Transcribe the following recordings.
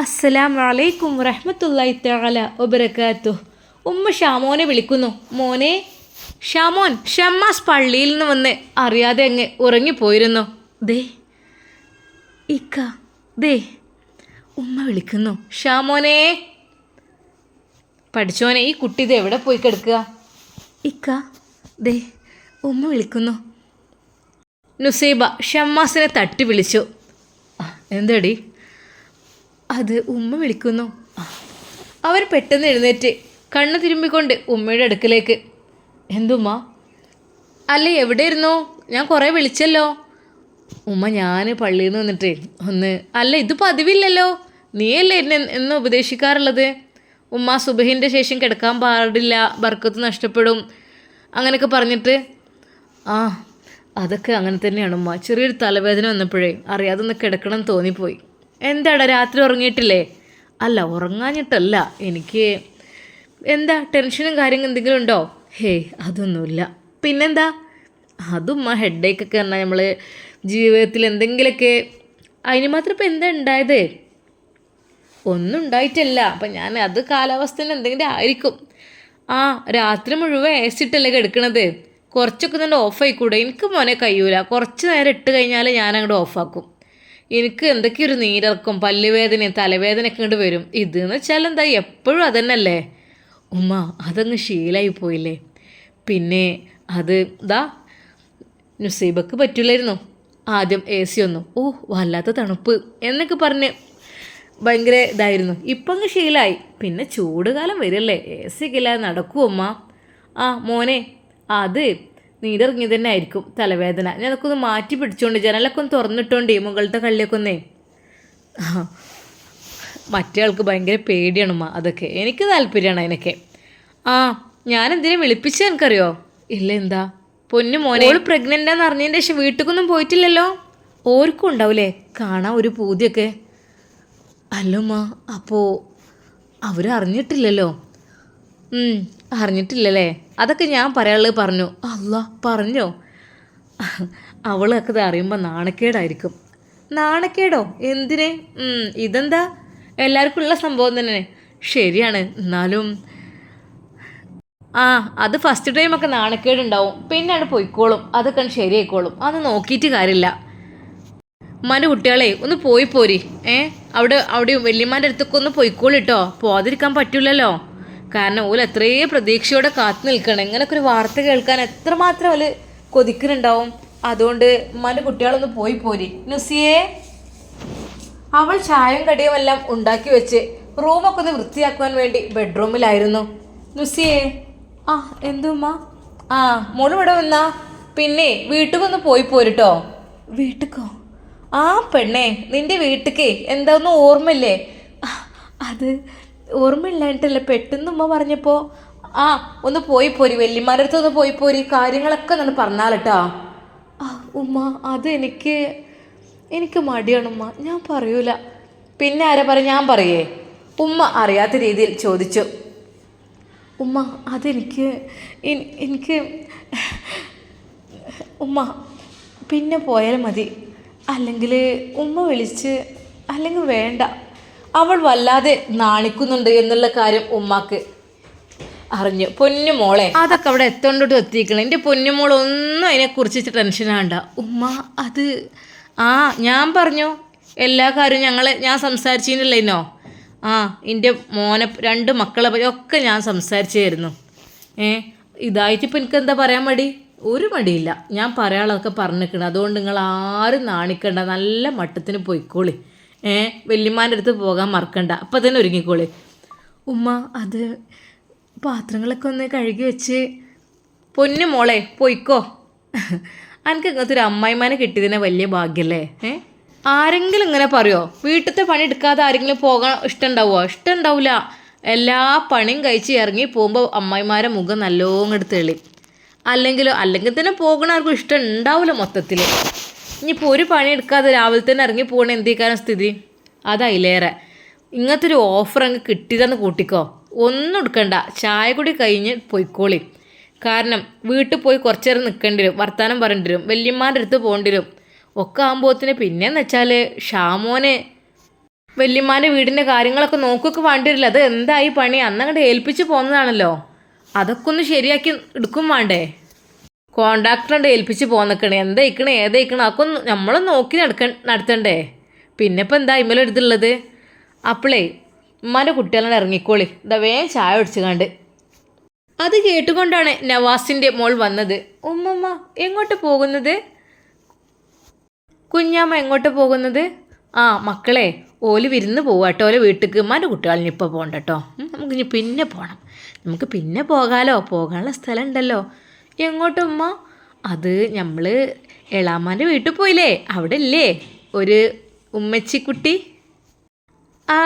അസ്സലാം വലൈക്കും റഹ്മത്തുള്ളി തആല ഒബരക്കാത്തു ഉമ്മ ഷാമോനെ വിളിക്കുന്നു. മോനെ ഷാമോൻ ഷമ്മാസ് പള്ളിയിൽ നിന്ന് വന്ന് അറിയാതെ അങ്ങ് ഉറങ്ങിപ്പോയിരുന്നു ദേ ഇക്ക ദേ ഉമ്മ വിളിക്കുന്നു. ഷാമോനെ പഠിച്ചോനെ ഈ കുട്ടി ഇത് എവിടെ പോയി കിടക്കുക? ഇക്ക ദേ ഉമ്മ വിളിക്കുന്നു. നുസൈബ ഷമ്മാസിനെ തട്ടി വിളിച്ചു. എന്താടി? അത് ഉമ്മ വിളിക്കുന്നു. അവർ പെട്ടെന്ന് എഴുന്നേറ്റ് കണ്ണ് തിരുമ്പിക്കൊണ്ട് ഉമ്മയുടെ അടുക്കലേക്ക്. എന്തുമ്മ? അല്ല എവിടെയിരുന്നു? ഞാൻ കുറേ വിളിച്ചല്ലോ. ഉമ്മ ഞാൻ പള്ളിയിൽ നിന്ന് വന്നിട്ട്. ഒന്ന് അല്ല ഇത് പതിവില്ലല്ലോ. നീയല്ലേ എന്നെ എന്ന് ഉപദേശിക്കാറുള്ളത്? ഉമ്മ സുബഹിന്റെ ശേഷം കിടക്കാൻ പാടില്ല ബർക്കത്ത് നഷ്ടപ്പെടും അങ്ങനെയൊക്കെ പറഞ്ഞിട്ട്. ആ അതൊക്കെ അങ്ങനെ തന്നെയാണ് ഉമ്മ. ചെറിയൊരു തലവേദന വന്നപ്പോഴേ അറിയാതെ ഒന്ന് കിടക്കണം തോന്നിപ്പോയി. എന്താടാ രാത്രി ഉറങ്ങിയിട്ടില്ലേ? അല്ല ഉറങ്ങാഞ്ഞിട്ടല്ല. എനിക്ക് എന്താ ടെൻഷനും കാര്യങ്ങൾ എന്തെങ്കിലും ഉണ്ടോ? ഹേ അതൊന്നുമില്ല. പിന്നെന്താ? അതും ആ ഹെഡേക്കൊക്കെ പറഞ്ഞാൽ നമ്മൾ ജീവിതത്തിൽ എന്തെങ്കിലുമൊക്കെ അതിന് മാത്രം ഇപ്പം എന്താ ഉണ്ടായത്? ഒന്നും ഉണ്ടായിട്ടല്ല. അപ്പം ഞാൻ അത് കാലാവസ്ഥയിൽ എന്തെങ്കിലും ആയിരിക്കും. ആ രാത്രി മുഴുവൻ എ സിട്ടല്ലേ കിടക്കണത്? കുറച്ചൊക്കെ തന്നെ ഓഫായിക്കൂടെ എനിക്ക് മോനെ കഴിയൂല. കുറച്ച് നേരം ഇട്ട് കഴിഞ്ഞാൽ ഞാൻ അങ്ങോട്ട് ഓഫാക്കും എനിക്ക് എന്തൊക്കെ ഒരു നീരിറക്കും പല്ലുവേദനയും തലവേദനയൊക്കെ ഇങ്ങോട്ട് വരും. ഇതെന്ന് വെച്ചാൽ എന്താ എപ്പോഴും അതന്നല്ലേ? ഉമ്മ അതങ്ങ് ശീലായി പോയില്ലേ? പിന്നെ അത് ഇതാ നുസൈബക്ക് പറ്റില്ലായിരുന്നു ആദ്യം എ സി ഒന്നും ഓ വല്ലാത്ത തണുപ്പ് എന്നൊക്കെ പറഞ്ഞ് ഭയങ്കര ഇതായിരുന്നു. ഇപ്പം അങ്ങ് ശീലമായി പിന്നെ ചൂടുകാലം വരില്ലേ? എ സി ഒക്കെ ഇല്ലാതെ നടക്കുമോ അമ്മ ആ മോനെ അത് നീരിറങ്ങി തന്നെ ആയിരിക്കും തലവേദന. ഒന്ന് മാറ്റി പിടിച്ചോണ്ട് ജനലൊക്കെ ഒന്ന് തുറന്നിട്ടോണ്ടേ മുകളിലത്തെ കള്ളിയൊക്കെ ഒന്നേ. ആ മറ്റേ ആൾക്ക് ഭയങ്കര പേടിയാണ് ഉമ്മ അതൊക്കെ. എനിക്ക് താല്പര്യമാണ് അതിനൊക്കെ. ആ ഞാൻ എന്തിനാ വിളിപ്പിച്ചത് എനിക്കറിയോ? ഇല്ല എന്താ? പൊന്നു മോനെ. ഓൾ പ്രഗ്നന്റ് ആണെന്ന് അറിഞ്ഞതിന്റെ ശേഷം വീട്ടിലേക്കൊന്നും പോയിട്ടില്ലല്ലോ? ഓർക്കും ഉണ്ടാവൂലേ? കാണാൻ ഒരു പൂതിയൊക്കെ. അല്ലുമ്മ അപ്പോൾ അവരറിഞ്ഞിട്ടില്ലല്ലോ? അറിഞ്ഞിട്ടില്ലല്ലേ? അതൊക്കെ ഞാൻ പറയാനുള്ളത് പറഞ്ഞു. അല്ല പറഞ്ഞോ? അവളൊക്കെ ഇത് അറിയുമ്പോൾ നാണക്കേടായിരിക്കും. നാണക്കേടോ? എന്തിനെ? ഇതെന്താ? എല്ലാവർക്കും ഉള്ള സംഭവം തന്നെ. ശരിയാണ് എന്നാലും. ആ അത് ഫസ്റ്റ് ടൈം ഒക്കെ നാണക്കേടുണ്ടാവും. പിന്നാണ് പൊയ്ക്കോളും. അതൊക്കെ ശരിയായിക്കോളും. അത് നോക്കിയിട്ട് കാര്യമില്ല. ഉമ്മാന്റെ കുട്ടികളെ ഒന്ന് പോയി പോരി. ഏ? അവിടെ അവിടെ വല്യമ്മാന്റെ അടുത്തൊക്കെ ഒന്ന് പോയിക്കോളിട്ടോ പോകാതിരിക്കാൻ പറ്റില്ലല്ലോ കാരണം ഓൽ എത്രയോ പ്രതീക്ഷയോടെ കാത്തു നിൽക്കണം. ഇങ്ങനൊക്കെ ഒരു വാർത്ത കേൾക്കാൻ എത്രമാത്രം അവർ കൊതിക്കുന്നുണ്ടാവും. അതുകൊണ്ട് ഉമ്മാന്റെ കുട്ടികളൊന്ന് പോയി പോരി. നുസിയേ അവൾ ചായയും കടിയും എല്ലാം ഉണ്ടാക്കി വെച്ച് റൂമൊക്കെ ഒന്ന് വൃത്തിയാക്കുവാൻ വേണ്ടി ബെഡ്റൂമിലായിരുന്നു. നുസിയേ ആ എന്തുമ്മ ആ മോൾ ഇവിടെ വന്നാ. പിന്നെ വീട്ടിൽ പോയി പോരുട്ടോ. വീട്ടിക്കോ? ആ പെണ്ണേ നിന്റെ വീട്ടിക്ക് എന്താ ഒന്നും ഓർമ്മയില്ലേ അത് ഓർമ്മയില്ലായിട്ടല്ല പെട്ടെന്ന് ഉമ്മ പറഞ്ഞപ്പോൾ ആ ഒന്ന് പോയി പോരി വല്യമാരുടെ ഒന്ന് പോയി പോരി കാര്യങ്ങളൊക്കെ ഒന്ന് പറഞ്ഞാലട്ടാ ആ ഉമ്മ അത് എനിക്ക് എനിക്ക് മടിയാണ് ഉമ്മ ഞാൻ പറയൂല. പിന്നെ ആരാ പറയും ഞാൻ പറയേ. ഉമ്മ അറിയാത്ത രീതിയിൽ ചോദിച്ചു. ഉമ്മ അതെനിക്ക് എനിക്ക് ഉമ്മ പിന്നെ പോയാൽ മതി. അല്ലെങ്കിൽ ഉമ്മ വിളിച്ച് അല്ലെങ്കിൽ വേണ്ട. അവൾ വല്ലാതെ നാണിക്കുന്നുണ്ട് എന്നുള്ള കാര്യം ഉമ്മാക്ക് അറിഞ്ഞു. പൊന്നു മോളെ. അതൊക്കെ അവിടെ എത്തോണ്ടോട്ട് എത്തിക്കണം എന്റെ പൊന്നുമോൾ ഒന്നും അതിനെക്കുറിച്ച് ടെൻഷൻ ആണ്ട ഉമ്മ അത് ആ ഞാൻ പറഞ്ഞു. എല്ലാ കാര്യവും ഞങ്ങളെ ഞാൻ സംസാരിച്ചില്ലല്ലോ ആ എന്റെ മോനെ രണ്ട് മക്കളെ പറ്റി ഒക്കെ ഞാൻ സംസാരിച്ചായിരുന്നു. ഏ ഇതായിട്ട് ഇപ്പം എനിക്ക് എന്താ പറയാൻ മടി? ഒരു മടിയില്ല. ഞാൻ പറയാനുള്ളതൊക്കെ പറഞ്ഞിരിക്കണം. അതുകൊണ്ട് നിങ്ങൾ ആരും നാണിക്കണ്ട. നല്ല മട്ടത്തിന് പോയിക്കോളി. ഏ വല്യമ്മാന്റെ അടുത്ത് പോകാൻ മറക്കണ്ട. അപ്പം തന്നെ ഒരുങ്ങിക്കോളി. ഉമ്മ അത് പാത്രങ്ങളൊക്കെ ഒന്ന് കഴുകി വെച്ച്. പൊന്നു മോളെ പോയിക്കോ. എനിക്ക് ഇങ്ങനത്തെ ഒരു അമ്മായിമാനെ കിട്ടിയതിനെ വലിയ ഭാഗ്യല്ലേ? ഏ ആരെങ്കിലും ഇങ്ങനെ പറയുമോ വീട്ടിലത്തെ പണി എടുക്കാതെ ആരെങ്കിലും പോകാൻ ഇഷ്ടമുണ്ടാവുമോ ഇഷ്ടമുണ്ടാവില്ല എല്ലാ പണിയും കഴിച്ച് ഇറങ്ങി പോകുമ്പോൾ അമ്മായിമാരെ മുഖം നല്ലോണം എടുത്ത് തെളി. അല്ലെങ്കിലോ അല്ലെങ്കിൽ തന്നെ പോകണ ആർക്കും ഇഷ്ടം ഉണ്ടാവില്ല മൊത്തത്തിൽ ഇനിയിപ്പോൾ ഒരു പണി എടുക്കാതെ രാവിലെ തന്നെ ഇറങ്ങി പോകണ എന്തേക്കാനും സ്ഥിതി? അതായില്ലേറെ. ഇങ്ങനത്തെ ഒരു ഓഫർ അങ്ങ് കിട്ടിയതെന്ന് കൂട്ടിക്കോ. ഒന്നും എടുക്കണ്ട. ചായ കൂടി കഴിഞ്ഞ് പൊയ്ക്കോളി. കാരണം വീട്ടിൽ പോയി കുറച്ച് നേരം നിൽക്കേണ്ടി വരും. വർത്തമാനം പറയേണ്ടി വരും. വല്യമ്മാന്റെ അടുത്ത് പോകേണ്ടി വരും. ഒക്കെ ആകുമ്പോഴത്തിന് പിന്നെയെന്ന് വെച്ചാൽ ഷാമോനെ വല്യമ്മാന്റെ വീടിന്റെ കാര്യങ്ങളൊക്കെ നോക്കൊക്കെ വേണ്ടി വരില്ല അത് എന്തായി പണി? അന്നങ്ങോട്ട് ഏൽപ്പിച്ച് പോകുന്നതാണല്ലോ അതൊക്കെ ഒന്ന് ശരിയാക്കി എടുക്കും വേണ്ടേ? കോണ്ടാക്ടറുണ്ട് ഏൽപ്പിച്ച് പോന്നിക്കണേ എന്താ ഇക്കണേ ഏതാ അതൊക്കെ നമ്മൾ നോക്കി നടക്ക നടത്തണ്ടേ? പിന്നെ ഇപ്പം എന്താ ഇമ്മല എടുത്തുള്ളത് അപ്പോളേ ഉമ്മാന്റെ കുട്ടികളെ ഇറങ്ങിക്കോളി. ഇതാ വേഗം ചായ ഒടിച്ചു കണ്ട് അത് കേട്ടുകൊണ്ടാണ് നവാസിന്റെ മോൾ വന്നത്. ഉമ്മമ്മ എങ്ങോട്ട് പോകുന്നത്? കുഞ്ഞാമ്മ എങ്ങോട്ട് പോകുന്നത്? ആ മക്കളെ ഓൽ വിരുന്ന് പോവാട്ടോ ഓലെ വീട്ടിക്ക്. ഉമ്മാന്റെ കുട്ടികളിന് ഇപ്പോൾ പോകണ്ട കേട്ടോ നമുക്ക് ഇനി പിന്നെ പോകണം നമുക്ക് പിന്നെ പോകാലോ. പോകാനുള്ള സ്ഥലം ഉണ്ടല്ലോ. എങ്ങോട്ട് ഉമ്മ? അത് നമ്മൾ എളാമാന്റെ വീട്ടിൽ പോയില്ലേ? അവിടെ ഇല്ലേ ഒരു ഉമ്മച്ചിക്കുട്ടി? ആ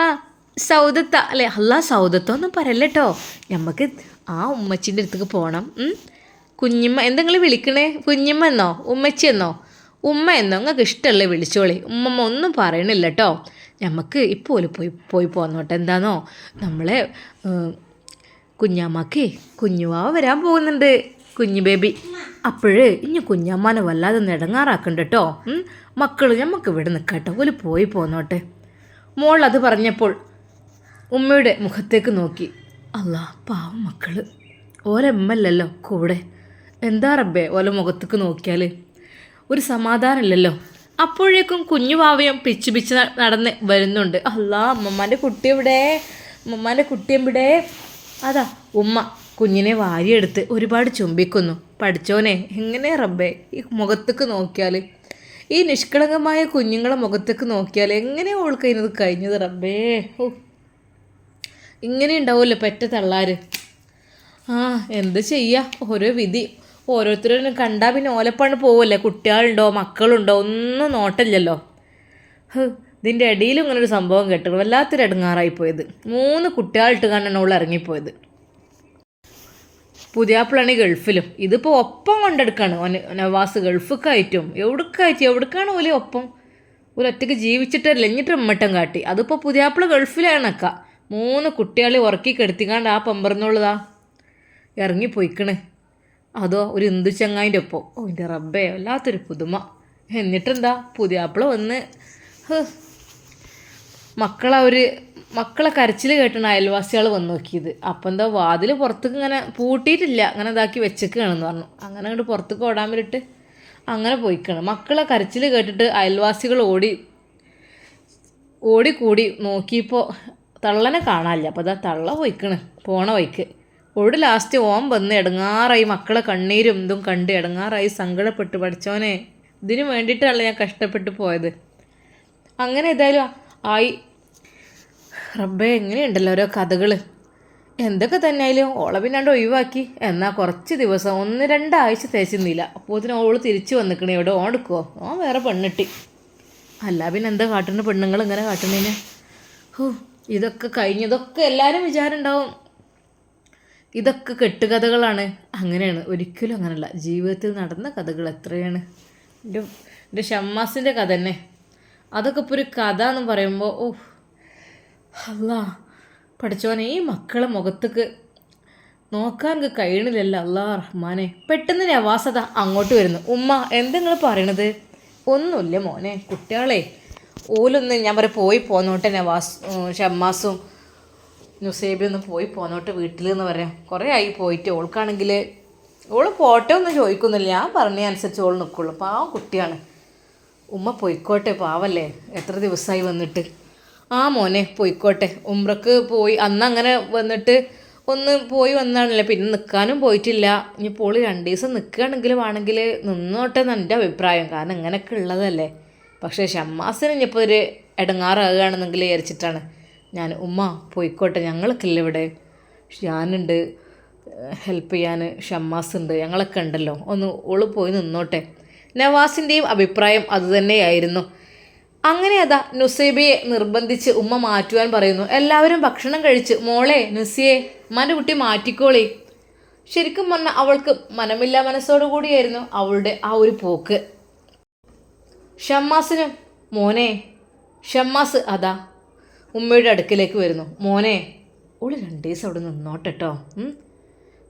സൗദത്ത അല്ലേ? അല്ല സൗദത്തൊന്നും പറയല്ലോ നമുക്ക് ആ ഉമ്മച്ചിന്റെ അടുത്തേക്ക് പോകണം. കുഞ്ഞിമ്മ എന്തെങ്കിലും വിളിക്കണേ? കുഞ്ഞിമ്മ എന്നോ? ഉമ്മച്ചി എന്നോ? ഉമ്മ എന്നോ? നിങ്ങൾക്ക് ഇഷ്ടമല്ലേ വിളിച്ചോളി? ഉമ്മമ്മ ഒന്നും പറയണില്ല കേട്ടോ നമുക്ക് ഇപ്പോൾ പോയി പോയി പോന്നോട്ടെ. എന്താണോ നമ്മളെ കുഞ്ഞാമ്മക്ക് കുഞ്ഞുവാവ വരാൻ പോകുന്നുണ്ട്. കുഞ്ഞു ബേബി. അപ്പോഴേ ഇനി കുഞ്ഞമ്മാനെ വല്ലാതെ നെടങ്ങാറാക്കണ്ട കേട്ടോ മക്കൾ നമുക്ക് ഇവിടെ നിൽക്കട്ടോ ഒരു പോയി പോന്നോട്ടെ. മോൾ അത് പറഞ്ഞപ്പോൾ ഉമ്മയുടെ മുഖത്തേക്ക് നോക്കി. അല്ലാ പാവം മക്കൾ. ഓരമ്മല്ലല്ലോ കൂടെ. എന്താ റബ്ബേ ഓല മുഖത്തേക്ക് നോക്കിയാൽ ഒരു സമാധാനമില്ലല്ലോ അപ്പോഴേക്കും കുഞ്ഞു പാവയും പിച്ചു പിച്ച് നടന്ന് വരുന്നുണ്ട്. അല്ലാ അമ്മമാന്റെ കുട്ടി എവിടെ? അമ്മമ്മന്റെ കുട്ടി എവിടെ? അതാ ഉമ്മ. കുഞ്ഞിനെ വാരിയെടുത്ത് ഒരുപാട് ചുംബിക്കുന്നു. പഠിച്ചോനെ എങ്ങനെ റബ്ബേ? ഈ മുഖത്തേക്ക് നോക്കിയാൽ ഈ നിഷ്കളങ്കമായ കുഞ്ഞുങ്ങളെ മുഖത്തേക്ക് നോക്കിയാൽ എങ്ങനെ ഓൾക്ക് അതിനത് കഴിഞ്ഞത് റബ്ബേ? ഓ ഇങ്ങനെ ഉണ്ടാവുമല്ലോ പെറ്റ തള്ളാര്. ആ എന്ത് ചെയ്യാ? ഓരോ വിധി. ഓരോരുത്തരും കണ്ടാൽ പിന്നെ ഓലപ്പാണ് പോവല്ലേ? കുട്ടികളുണ്ടോ മക്കളുണ്ടോ? ഒന്നും നോട്ടില്ലല്ലോ ഇതിന്റെ ഇടയിലും ഇങ്ങനെ ഒരു സംഭവം കേട്ടു വല്ലാത്തൊരു ഇടങ്ങാറായി പോയത്. മൂന്ന് കുട്ടികളിട്ട് കണ്ടാണ് അവൾ ഇറങ്ങിപ്പോയത്. പുതിയാപ്പിളാണ് ഗൾഫിലും. ഇതിപ്പോൾ ഒപ്പം കൊണ്ടെടുക്കാണ്. നവാസ് ഗൾഫിക്കായിട്ടും. എവിടേക്കായിട്ടും? എവിടേക്കാണ് ഓൽ ഒപ്പം? ഒരു ഒറ്റയ്ക്ക് ജീവിച്ചിട്ടല്ല? എന്നിട്ട് ഉമ്മട്ടം കാട്ടി. അതിപ്പോൾ പുതിയാപ്പിള ഗൾഫിലാണക്ക. മൂന്ന് കുട്ടികളെ ഉറക്കി കെടുത്തിക്കാണ്ട് ആ പമ്പറന്നുള്ളതാ ഇറങ്ങിപ്പോയിക്കണ്. അതോ ഒരു ഇന്ദു ചങ്ങായിന്റെ ഒപ്പം. ഓ എന്റെ റബ്ബേ വല്ലാത്തൊരു പുതുമ. എന്നിട്ടെന്താ? പുതിയാപ്പിള വന്ന് മക്കളവർ മക്കളെ ഒരു മക്കളെ കരച്ചിൽ കേട്ടാണ് അയൽവാസികൾ വന്ന് നോക്കിയത്. അപ്പം എന്താ വാതിൽ പുറത്തേക്ക് ഇങ്ങനെ പൂട്ടിയിട്ടില്ല. അങ്ങനെ ഇതാക്കി വെച്ചേക്കാണെന്ന് പറഞ്ഞു. അങ്ങനെ അങ്ങോട്ട് പുറത്തേക്ക് ഓടാൻ വേണ്ടിയിട്ട് അങ്ങനെ പോയിക്കാണ്. മക്കളെ കരച്ചിൽ കേട്ടിട്ട് അയൽവാസികൾ ഓടി ഓടിക്കൂടി നോക്കിയപ്പോൾ തള്ളനെ കാണാനില്ല. അപ്പോൾ അതാ തള്ള പോയിക്കണ്. പോണ വഴിക്ക്. ഒടു ലാസ്റ്റ് ഓം വന്ന് ഇടങ്ങാറായി മക്കളെ കണ്ണീരും ഇതും കണ്ട് ഇടങ്ങാറായി സങ്കടപ്പെട്ട് പഠിച്ചോനെ ഇതിനു വേണ്ടിയിട്ടല്ല ഞാൻ കഷ്ടപ്പെട്ട് പോയത്. അങ്ങനെ ഏതായാലും ആയി റബ്ബേ എങ്ങനെയുണ്ടല്ലോ ഓരോ കഥകൾ എന്തൊക്കെ തന്നെ ആയാലും ഓളെ പിന്നാണ്ട് ഒഴിവാക്കി. എന്നാൽ കുറച്ച് ദിവസം ഒന്ന് രണ്ടാഴ്ച തേച്ചിരുന്നില്ല. അപ്പോൾ ഇതിന് ഓൾ തിരിച്ചു വന്നിക്കണേ. ഇവിടെ ഓടുക്കോ ഓൻ വേറെ പെണ്ണിട്ടി. അല്ല പിന്നെ എന്താ കാട്ടുന്ന പെണ്ണുങ്ങൾ ഇങ്ങനെ കാട്ടുന്നതിന് ഹോ ഇതൊക്കെ കഴിഞ്ഞതൊക്കെ എല്ലാവരും വിചാരം ഉണ്ടാവും ഇതൊക്കെ കെട്ടുകഥകളാണ്. അങ്ങനെയാണ്. ഒരിക്കലും അങ്ങനെയല്ല ജീവിതത്തിൽ നടന്ന കഥകൾ എത്രയാണ്? എന്റെ എന്റെ ഷമ്മാസിന്റെ കഥ തന്നെ. അതൊക്കെ ഇപ്പോൾ ഒരു കഥ എന്ന് പറയുമ്പോൾ ഓ അല്ലാ പഠിച്ചോനെ ഈ മക്കളെ മുഖത്തേക്ക് നോക്കാൻ കഴിയണില്ലല്ലോ. അല്ലാ റഹ്മാനെ പെട്ടെന്ന് നവാസത അങ്ങോട്ട് വരുന്നു. ഉമ്മ എന്തെങ്കിലും പറയണത്? ഒന്നുമില്ല മോനെ കുട്ടികളെ ഓലൊന്ന് ഞാൻ പറയാം പോയി പോന്നോട്ടെ നവാസ് ഷമ്മാസും നുസേബിയും ഒന്ന് പോയി പോന്നോട്ടെ വീട്ടിൽ എന്ന് പറയാം. കുറേ ആയി പോയിട്ട് ഓൾക്കാണെങ്കിൽ ഓൾ പോട്ടെ ഒന്നും ചോദിക്കുന്നില്ല. ഞാൻ പറഞ്ഞ അനുസരിച്ച് ഓൾ നിൽക്കുള്ളൂ പാവം കുട്ടിയാണ്. ഉമ്മ പോയിക്കോട്ടെ പാവല്ലേ? എത്ര ദിവസമായി വന്നിട്ട്. ആ മോനെ പോയിക്കോട്ടെ. ഉമ്രക്ക് പോയി. അന്ന് അങ്ങനെ വന്നിട്ട് ഒന്ന് പോയി വന്നാണല്ലോ. പിന്നെ നിൽക്കാനും പോയിട്ടില്ല. ഇനി പോൾ രണ്ട് ദിവസം നിൽക്കുകയാണെങ്കിൽ വേണമെങ്കിൽ നിന്നോട്ടെ എന്ന് എന്റെ അഭിപ്രായം. കാരണം ഇങ്ങനെയൊക്കെ ഉള്ളതല്ലേ. പക്ഷേ ഷമ്മാസിന് ഇനിയിപ്പോൾ ഒരു ഇടങ്ങാറാകുകയാണെന്നെങ്കിൽ വിചാരിച്ചിട്ടാണ്. ഞാൻ ഉമ്മ പോയിക്കോട്ടെ. ഞങ്ങളൊക്കെ ഇല്ല ഇവിടെ. ഞാനുണ്ട്. ഹെൽപ്പ് ചെയ്യാൻ ഷമ്മാസ് ഉണ്ട് ഞങ്ങളൊക്കെ ഉണ്ടല്ലോ. ഒന്ന് ഓൾ പോയി നിന്നോട്ടെ. നവാസിന്റെയും അഭിപ്രായം അതുതന്നെയായിരുന്നു അങ്ങനെ അതാ നുസൈബയെ നിർബന്ധിച്ച് ഉമ്മ മാറ്റുവാൻ പറയുന്നു. എല്ലാവരും ഭക്ഷണം കഴിച്ച് മോളെ നുസിയെ ഉമ്മാന്റെ കുട്ടി മാറ്റിക്കോളി. ശരിക്കും പറഞ്ഞാൽ അവൾക്ക് മനമില്ലാ മനസ്സോടു കൂടിയായിരുന്നു അവളുടെ ആ ഒരു പോക്ക്. ഷമ്മാസിനും മോനെ ഷമ്മാസ് അതാ ഉമ്മയുടെ അടുക്കിലേക്ക് വരുന്നു. മോനെ ഓൾ രണ്ട് ദിവസം അവിടെ നിന്നോട്ടെട്ടോ.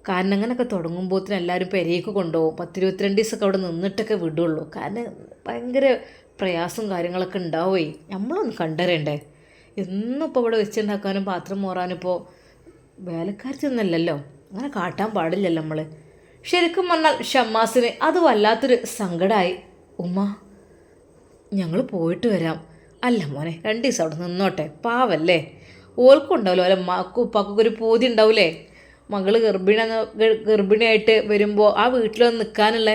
കാരണം അങ്ങനെയൊക്കെ തുടങ്ങുമ്പോഴത്തേനും എല്ലാവരും പെരേക്ക് കൊണ്ടുപോകും. പത്തിരുപത്തിരണ്ട് ദിവസമൊക്കെ അവിടെ നിന്നിട്ടൊക്കെ വിടുള്ളൂ. കാരണം ഭയങ്കര പ്രയാസം കാര്യങ്ങളൊക്കെ ഉണ്ടാവുമേ നമ്മളൊന്ന് കണ്ടറിയണ്ടേ എന്നും ഇപ്പോൾ ഇവിടെ വെച്ചുണ്ടാക്കാനും പാത്രം മോറാനും ഇപ്പോൾ വേലക്കാരത്തൊന്നല്ലല്ലോ അങ്ങനെ കാട്ടാൻ പാടില്ലല്ലോ നമ്മൾ ശരിക്കും പറഞ്ഞാൽ ഷമ്മാസിന് അത് വല്ലാത്തൊരു സങ്കടമായി ഉമ്മ ഞങ്ങൾ പോയിട്ട് വരാം. അല്ല മോനെ രണ്ട് ദിവസം അവിടെ നിന്നോട്ടെ. പാവല്ലേ? ഓൾക്കും ഉണ്ടാവില്ല അല്ല മാക്കും ഉപ്പാക്കൊക്കെ ഒരു പൂതി ഉണ്ടാവില്ലേ മകൾ ഗർഭിണി ഗർഭിണിയായിട്ട് വരുമ്പോൾ ആ വീട്ടിൽ വന്ന് നിൽക്കാനുള്ള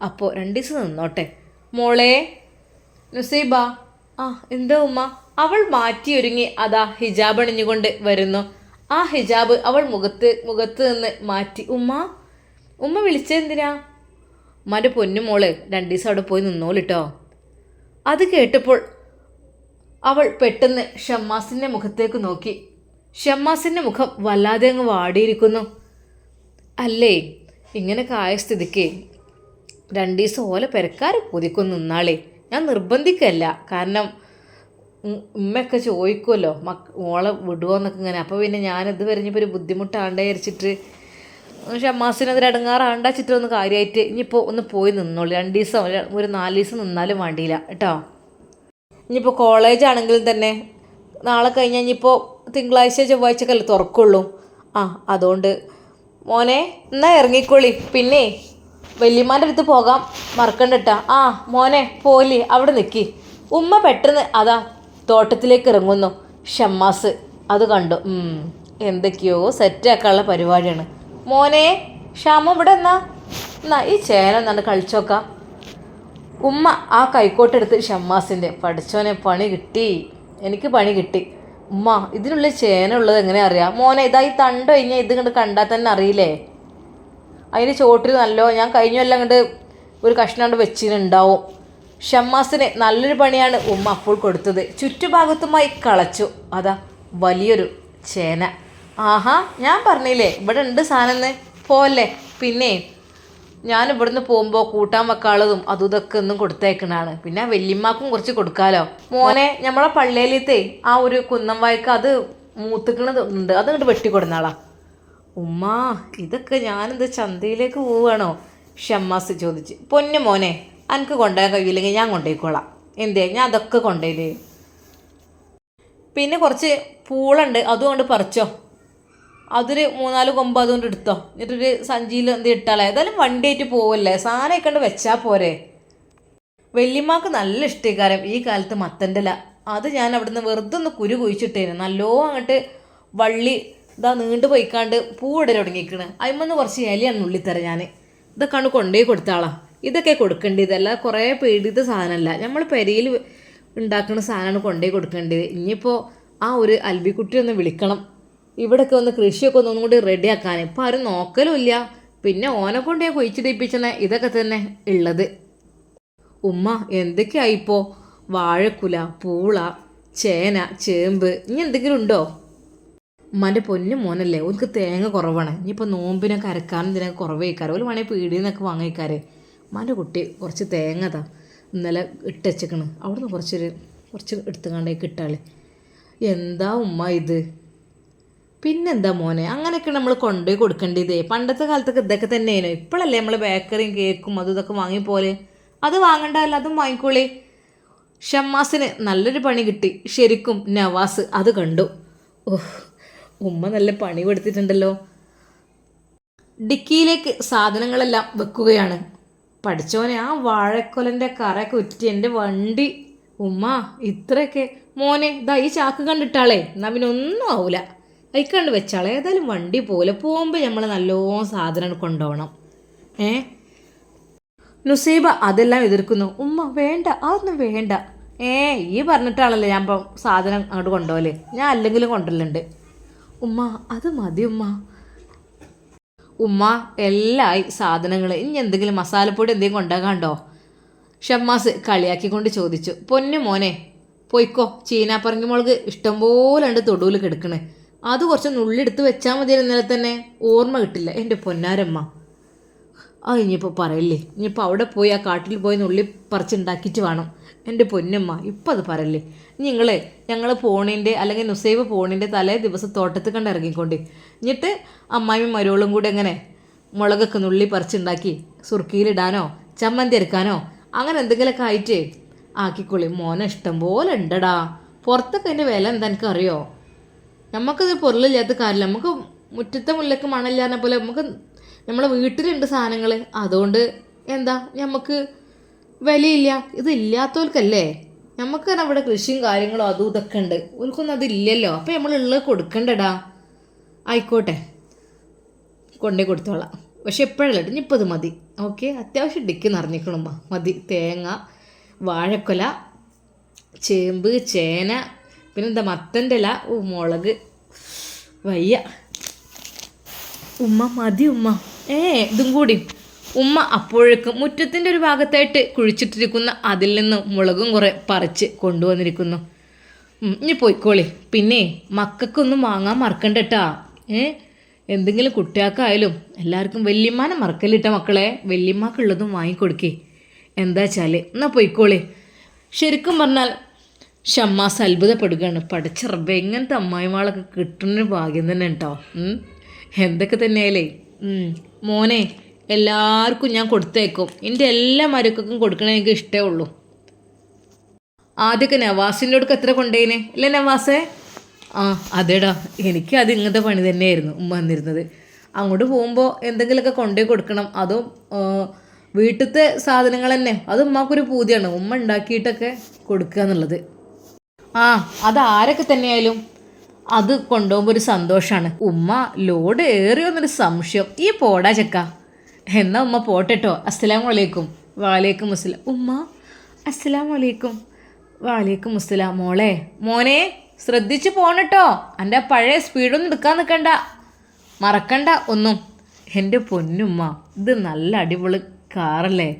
അപ്പോൾ രണ്ട് ദിവസം നിന്നോട്ടെ. മോളെ നുസൈബ. ആ. എന്താ ഉമ്മ? അവൾ മാറ്റിയൊരുങ്ങി അതാ ഹിജാബ് അണിഞ്ഞുകൊണ്ട് വരുന്നു. ആ ഹിജാബ് അവൾ മുഖത്ത് മുഖത്ത് നിന്ന് മാറ്റി. ഉമ്മ? ഉമ്മ വിളിച്ചെന്തിനാ ഉമ്മാന്റെ പൊന്നുമോൾ രണ്ടു ദിവസം അവിടെ പോയി നിന്നോളിട്ടോ. അത് കേട്ടപ്പോൾ അവൾ പെട്ടെന്ന് ഷമ്മാസിന്റെ മുഖത്തേക്ക് നോക്കി. ഷമ്മാസിന്റെ മുഖം വല്ലാതെ അങ്ങ് വാടിയിരിക്കുന്നു. അല്ലേ? ഇങ്ങനെ ആയ സ്ഥിതിക്ക് രണ്ടു ദിവസം ഓല പെരക്കാരെ പൊതിക്കൊന്നു നിന്നാളേ. ഞാൻ നിർബന്ധിക്കല്ല. കാരണം ഉമ്മയൊക്കെ ചോദിക്കുമല്ലോ മക്ക മോളെ വിടുമോ എന്നൊക്കെ ഇങ്ങനെ. അപ്പോൾ പിന്നെ ഞാനിത് വരഞ്ഞപ്പോൾ ഒരു ബുദ്ധിമുട്ടാണ്ടേ വിചാരിച്ചിട്ട് പക്ഷെ ഷമ്മാസിനത് അടങ്ങാറാണ്ട ചിത്രം ഒന്ന് കാര്യമായിട്ട് ഇനിയിപ്പോൾ ഒന്ന് പോയി നിന്നോളൂ. രണ്ട് ദിവസം ഒരു- ഒരു നാല് ദിവസം നിന്നാലും വേണ്ടിയില്ല. കേട്ടോ? ഇനിയിപ്പോൾ കോളേജ് ആണെങ്കിലും തന്നെ നാളെ കഴിഞ്ഞാൽ ഇനിയിപ്പോൾ തിങ്കളാഴ്ച ചൊവ്വാഴ്ചക്കല്ലേ തുറക്കുള്ളൂ. ആ അതുകൊണ്ട് മോനെ എന്നാ ഇറങ്ങിക്കോളി. പിന്നെ വല്യമ്മാന്റെ അടുത്ത് പോകാം. മറക്കണ്ടട്ടാ ആ മോനെ പോലി അവിടെ നിൽക്കി ഉമ്മ പെട്ടെന്ന് അതാ തോട്ടത്തിലേക്ക് ഇറങ്ങുന്നു. ഷമ്മാസ് അത് കണ്ടു. എന്തൊക്കെയോ സെറ്റാക്കാനുള്ള പരിപാടിയാണ്. മോനെ ഷാമ ഇവിടെ എന്നാ? എന്നാ ഈ ചേന എന്നാണ് കളിച്ചോക്കാം. ഉമ്മ ആ കൈക്കോട്ടെടുത്ത് ഷമ്മാസിന്റെ പഠിച്ചോനെ പണി കിട്ടി. എനിക്ക് പണി കിട്ടി. ഉമ്മ ഇതിനുള്ളിൽ ചേന ഉള്ളത് എങ്ങനെ അറിയാം? മോനെ ഇതായി ഈ തണ്ട് കഴിഞ്ഞാൽ ഇത് കണ്ട് കണ്ടാൽ തന്നെ അറിയില്ലേ? അതിന് ചോട്ടിൽ നല്ലോ ഞാൻ കഴിഞ്ഞ കൊല്ലം കണ്ട് ഒരു കഷ്ണം കൊണ്ട് വെച്ചിട്ടുണ്ടാവും. ഷമ്മാസിന് നല്ലൊരു പണിയാണ് ഉമ്മ അപ്പോൾ കൊടുത്തത്. ചുറ്റുഭാഗത്തുമായി കളച്ചു. അതാ വലിയൊരു ചേന. ആഹാ ഞാൻ പറഞ്ഞില്ലേ ഇവിടെ ഉണ്ട് സാധനം പോലെ പിന്നെ ഞാൻ ഇവിടുന്ന് പോകുമ്പോൾ കൂട്ടാൻ വെക്കാളതും അതും ഇതൊക്കെ ഒന്നും കൊടുത്തേക്കണാണ്. പിന്നെ വല്യമ്മാക്കും കുറച്ച് കൊടുക്കാലോ. മോനെ നമ്മളെ പള്ളിയിലത്തെ ആ ഒരു കുന്നം വായ്ക്ക അത് മൂത്തുക്കണത് ഉണ്ട്. അത് ഇങ്ങോട്ട് വെട്ടിക്കൊടുന്നാളാ. ഉമ്മ ഇതൊക്കെ ഞാനെന്ത് ചന്തയിലേക്ക് പോവുകയാണോ? ഷമ്മാസ് ചോദിച്ച്. പൊന്നു മോനെ എനിക്ക് കൊണ്ടുപോകാൻ കഴിയില്ലെങ്കിൽ ഞാൻ കൊണ്ടുപോയിക്കോളാം. എന്തേ ഞാൻ അതൊക്കെ കൊണ്ടുപോയില്ലേ? പിന്നെ കുറച്ച് പൂളുണ്ട് അതുകൊണ്ട് പറിച്ചോ. അതൊരു മൂന്നാൽ കൊമ്പ് അതുകൊണ്ട് എടുത്തോ. എന്നിട്ടൊരു സഞ്ചിയിൽ എന്ത് ഇട്ടാളെ. ഏതായാലും വണ്ടിയായിട്ട് പോവല്ലേ? സാധനമൊക്കെ കണ്ട് വെച്ചാൽ പോരെ. വല്യമ്മക്ക് നല്ല ഇഷ്ടീകാരം ഈ കാലത്ത് മത്തന്റെ അത് ഞാൻ അവിടുന്ന് വെറുതെ ഒന്ന് കുരു കുഴിച്ചിട്ടേന്. നല്ലോ അങ്ങോട്ട് വള്ളി ഇതാ നീണ്ടു പോയിക്കാണ്ട് പൂവിടൽ തുടങ്ങിക്കണ് അയ്മന്ന് കുറച്ച് ഇലയാണ് ഉള്ളിത്തരാം ഞാൻ ഇതൊക്കെയാണ് കൊണ്ടുപോയി കൊടുത്താളാ ഇതൊക്കെ കൊടുക്കേണ്ടത് ഇതല്ല കുറേ പേടിയത് സാധനമല്ല. നമ്മൾ പെരയിൽ ഉണ്ടാക്കുന്ന സാധനമാണ് കൊണ്ടുപോയി കൊടുക്കേണ്ടത് ഇനിയിപ്പോൾ ആ ഒരു അൽബിക്കുട്ടി ഒന്ന് വിളിക്കണം. ഇവിടെയൊക്കെ ഒന്ന് കൃഷിയൊക്കെ ഒന്നും കൂടി റെഡിയാക്കാൻ ഇപ്പം ആരും നോക്കലും ഇല്ല. പിന്നെ ഓനെ കൊണ്ട് ഞാൻ കുഴിച്ചിടിപ്പിച്ചണ ഇതൊക്കെ തന്നെ ഉള്ളത്. ഉമ്മ എന്തൊക്കെയായിപ്പോൾ വാഴക്കുല പൂള ചേന ചേമ്പ് ഇനി എന്തെങ്കിലും ഉണ്ടോ? ഉമ്മാന്റെ പൊന്നു മോനല്ലേ? ഓർക്ക് തേങ്ങ കുറവാണ്. ഇനിയിപ്പോൾ നോമ്പിനെ അരക്കാനും ഇതിനൊക്കെ കുറവ് കഴിക്കാറ് ഒരു വേണേൽ പീടിയിൽ നിന്നൊക്കെ വാങ്ങിക്കാറ് ഉമ്മാന്റെ കുട്ടി കുറച്ച് തേങ്ങ താ ഇന്നലെ ഇട്ടച്ചേക്കണ് അവിടുന്ന് കുറച്ചൊരു കുറച്ച് എടുത്തുകൊണ്ടേക്ക് കിട്ടാളെ. എന്താ ഉമ്മ ഇത്? പിന്നെന്താ മോനെ? അങ്ങനെയൊക്കെ നമ്മൾ കൊണ്ടുപോയി കൊടുക്കേണ്ടതേ. പണ്ടത്തെ കാലത്തൊക്കെ ഇതൊക്കെ തന്നെയാണ് ഇപ്പോഴല്ലേ നമ്മൾ ബേക്കറിയും കേക്കും അതും ഇതൊക്കെ വാങ്ങിപ്പോലെ അത് വാങ്ങണ്ടല്ല അതും വാങ്ങിക്കോളേ. ഷമ്മാസിന് നല്ലൊരു പണി കിട്ടി. ശരിക്കും നവാസ് അത് കണ്ടു. ഓഹ് ഉമ്മ നല്ല പണി കൊടുത്തിട്ടുണ്ടല്ലോ ഡിക്കിയിലേക്ക് സാധനങ്ങളെല്ലാം വെക്കുകയാണ്. പഠിച്ചോനെ ആ വാഴക്കൊലന്റെ കറയൊക്കെ ഉറ്റി എന്റെ വണ്ടി. ഉമ്മ ഇത്രയൊക്കെ. മോനെ ദാ ഈ ചാക്ക് കണ്ടിട്ടാളേ. എന്നാ പിന്നെ ഒന്നും ആവൂല. അയക്കണ്ട് വെച്ചാളെ. ഏതായാലും വണ്ടി പോലെ പോകുമ്പോൾ നമ്മൾ നല്ലോണം സാധനം കൊണ്ടുപോകണം ഏ? നുസൈബ അതെല്ലാം എതിർക്കുന്നു. ഉമ്മ വേണ്ട അതൊന്നും വേണ്ട. ഏ ഈ പറഞ്ഞിട്ടാണല്ലോ ഞാൻ സാധനം അങ്ങോട്ട് കൊണ്ടുപോകൽ. ഞാൻ അല്ലെങ്കിലും കൊണ്ടുവരലുണ്ട്. ഉമ്മ അത് മതി ഉമ്മ. ഉമ്മ എല്ലായി സാധനങ്ങൾ ഇനി എന്തെങ്കിലും മസാലപ്പൊടി എന്തെങ്കിലും കൊണ്ടാകാണ്ടോ ഷമ്മാസ് കളിയാക്കിക്കൊണ്ട് ചോദിച്ചു. പൊന്നു മോനെ പോയിക്കോ. ചീനാപ്പറങ്ങി മുളക് ഇഷ്ടംപോലെ ഉണ്ട് തൊടുവിൽ കിടക്കണേ. അത് കുറച്ച് നുള്ളിയെടുത്ത് വെച്ചാൽ മതി ഇന്നലെ തന്നെ. ഓർമ്മ കിട്ടില്ല. എന്റെ പൊന്നാരമ്മ. ആ ഇനിയിപ്പോൾ പറയല്ലേ? ഇനിയിപ്പോൾ അവിടെ പോയി ആ കാട്ടിൽ പോയി നുള്ളി പറിച്ചുണ്ടാക്കിയിട്ട് വേണം. എന്റെ പൊന്നമ്മ ഇപ്പം അത് പറയല്ലേ? നിങ്ങൾ ഞങ്ങൾ പോണിന്റെ അല്ലെങ്കിൽ നുസൈബ് പോണിന്റെ തലേ ദിവസം തോട്ടത്തിൽ കണ്ട് ഇറങ്ങിക്കൊണ്ട്. എന്നിട്ട് അമ്മായിയും മരോളും കൂടെ എങ്ങനെ മുളകൊക്കെ നുള്ളി പറിച്ചുണ്ടാക്കി സുർക്കിയിലിടാനോ ചമ്മന്തി എടുക്കാനോ അങ്ങനെ എന്തെങ്കിലുമൊക്കെ ആയിട്ട് ആക്കിക്കൊള്ളി മോനെ ഇഷ്ടം പോലെ ഉണ്ടടാ. പുറത്തൊക്കെ അതിന്റെ വില എന്താ എനിക്കറിയോ? നമുക്കത് പൊരുളില്ലാത്ത കാര്യമില്ല. നമുക്ക് മുറ്റത്തെ മുല്ലക്ക് മണല്ലാന്ന പോലെ നമുക്ക് നമ്മളെ വീട്ടിലുണ്ട് സാധനങ്ങൾ അതുകൊണ്ട് എന്താ നമുക്ക് വിലയില്ല. ഇതില്ലാത്തവർക്കല്ലേ നമുക്ക് തന്നെ അവിടെ കൃഷിയും കാര്യങ്ങളും അതും ഇതൊക്കെ ഉണ്ട്. ഓർക്കൊന്നും അതില്ലല്ലോ അപ്പം നമ്മളുള്ളത് കൊടുക്കണ്ടടാ. ആയിക്കോട്ടെ. കൊണ്ടേ കൊടുത്തോളാം. പക്ഷെ എപ്പോഴല്ല ഇനിയിപ്പോൾ ഇത് മതി. ഓക്കെ? അത്യാവശ്യം ഡിക്ക് നിറഞ്ഞിക്കണമ്മ മതി. തേങ്ങ വാഴക്കൊല ചേമ്പ് ചേന പിന്നെന്താ മത്തന്റെ ഇല മുളക് വയ്യ. ഉമ്മ മതി ഉമ്മ. ഏ ഇതും കൂടി. ഉമ്മ അപ്പോഴേക്കും മുറ്റത്തിന്റെ ഒരു ഭാഗത്തായിട്ട് കുഴിച്ചിട്ടിരിക്കുന്ന അതിൽ നിന്ന് മുളകും കുറെ പറിച്ച് കൊണ്ടുവന്നിരിക്കുന്നു. ഇനി പോയിക്കോളി. പിന്നെ മക്കൾക്കൊന്നും വാങ്ങാൻ മറക്കണ്ടട്ടാ. ഏ എന്തെങ്കിലും കുട്ടികൾക്കായാലും എല്ലാവർക്കും വല്യമ്മാനെ മറക്കല്ലിട്ട മക്കളെ. വല്യമ്മക്കുള്ളതും വാങ്ങിക്കൊടുക്കേ. എന്താ വെച്ചാൽ എന്നാൽ പോയിക്കോളി. ശരിക്കും പറഞ്ഞാൽ ഷമ്മാസ് അത്ഭുതപ്പെടുകയാണ്. പഠിച്ച റബ്ബെ എങ്ങനത്തെ അമ്മായിമാളൊക്കെ കിട്ടുന്നൊരു ഭാഗ്യം തന്നെ കേട്ടോ എന്തൊക്കെ തന്നെയാലേ ഉം. മോനെ എല്ലാവർക്കും ഞാൻ കൊടുത്തേക്കും. എന്റെ എല്ലാ മരക്കും കൊടുക്കണേ എനിക്ക് ഇഷ്ടമേ ഉള്ളൂ. ആദ്യമൊക്കെ നവാസിന്റെ അടുക്ക് എത്ര കൊണ്ടേനെ അല്ലേ നവാസേ? ആ അതേടാ എനിക്ക് അത് ഇങ്ങനത്തെ പണി തന്നെയായിരുന്നു ഉമ്മ വന്നിരുന്നത് അങ്ങോട്ട് പോകുമ്പോൾ എന്തെങ്കിലുമൊക്കെ കൊണ്ടുപോയി കൊടുക്കണം. അതും വീട്ടിലത്തെ സാധനങ്ങൾ തന്നെ. അത് ഉമ്മാക്കൊരു പൂതിയാണ്. ഉമ്മ ഉണ്ടാക്കിയിട്ടൊക്കെ കൊടുക്കുക എന്നുള്ളത്. ആ അത് ആരൊക്കെ തന്നെയായാലും അത് കൊണ്ടുപോകുമ്പോൾ ഒരു സന്തോഷമാണ് ഉമ്മ ലോഡ് ഏറിയോന്നൊരു സംശയം. ഈ പോടാ ചെക്ക. എന്നാ ഉമ്മ പോട്ടെട്ടോ. അസ്സലാം വലൈക്കും വാലേക്കും അസ്സലാം ഉമ്മ അസ്സലാം വലൈക്കും വാലേക്കും അസ്സലാം മോളെ മോനെ ശ്രദ്ധിച്ച് പോണട്ടോ. എന്റെ പഴയ സ്പീഡൊന്നും എടുക്കാൻ നിൽക്കണ്ട മറക്കണ്ട ഒന്നും. എന്റെ പൊന്നുമ്മ ഇത് നല്ല അടിപൊളി കാറല്ലേ?